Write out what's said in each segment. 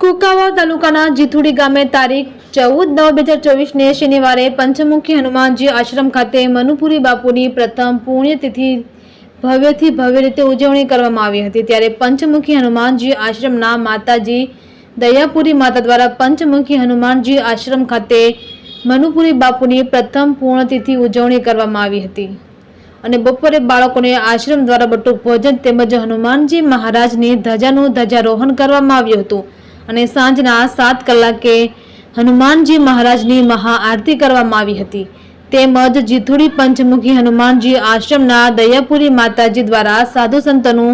કુંકાવા તાલુકાના જીથુડી ગામે તારીખ ચૌદ નવ બે હજાર ચોવીસને શનિવારે પંચમુખી હનુમાનજી આશ્રમ ખાતે મનુપુરી બાપુની પ્રથમ પુણ્યતિથિ ભવ્યથી ભવ્ય રીતે ઉજવણી કરવામાં આવી હતી. ત્યારે પંચમુખી હનુમાનજી આશ્રમના માતાજી દયાપુરી માતા દ્વારા પંચમુખી હનુમાનજી આશ્રમ ખાતે મનુપુરી બાપુની પ્રથમ પૂર્ણતિથિ ઉજવણી કરવામાં આવી હતી. અને બપોરે બાળકોને આશ્રમ દ્વારા બટુક ભોજન તેમજ હનુમાનજી મહારાજની ધજાનું ધ્વજારોહણ કરવામાં આવ્યું હતું. અને સાંજના સાત કલાકે હનુમાનજી મહારાજની મહાઆરતી કરવામાં આવી હતી. તેમજ જીથુડી પંચમુખી હનુમાનજી આશ્રમના દયાપુરી માતાજી દ્વારા સાધુ સંતોનું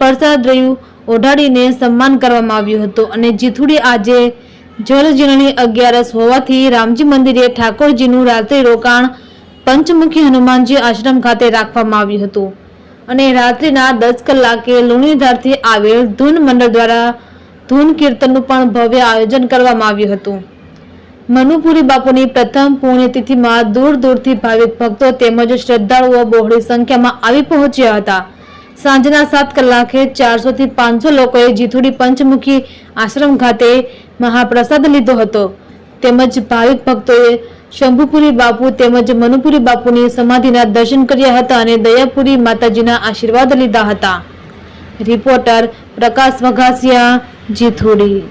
પ્રસાદ રહ્યું ઓઢાડીને સન્માન કરવામાં આવ્યું હતું અને જીથુડી આજે જળજીર્ણની અગિયારસ હોવાથી રામજી મંદિરે ઠાકોરજીનું રાત્રિ રોકાણ પંચમુખી હનુમાનજી આશ્રમ ખાતે રાખવામાં આવ્યું હતું. અને રાત્રિના દસ કલાકે લુણીધારથી આવેલ ધૂન મંડળ દ્વારા ધૂન કીર્તનનું પણ ભવ્ય આયોજન કરવામાં આવ્યું હતું. મનુપુરી બાપુની પ્રથમ પુણ્યતિથિમાં દૂર દૂરથી ભાવિક ભક્તો તેમજ શ્રદ્ધાળુઓ બહોળી સંખ્યામાં આવી પહોંચ્યા હતા. સાંજના સાત કલાકે ચારસો થી પાંચસો લોકોએ જીથુડી પંચમુખી આશ્રમ ખાતે મહાપ્રસાદ લીધો હતો. તેમજ ભાવિક ભક્તોએ શંભુપુરી બાપુ તેમજ મનુપુરી બાપુની સમાધિના દર્શન કર્યા હતા અને દયાપુરી માતાજીના આશીર્વાદ લીધા હતા. રિપોર્ટર પ્રકાશ વઘાસિયા જીથુડી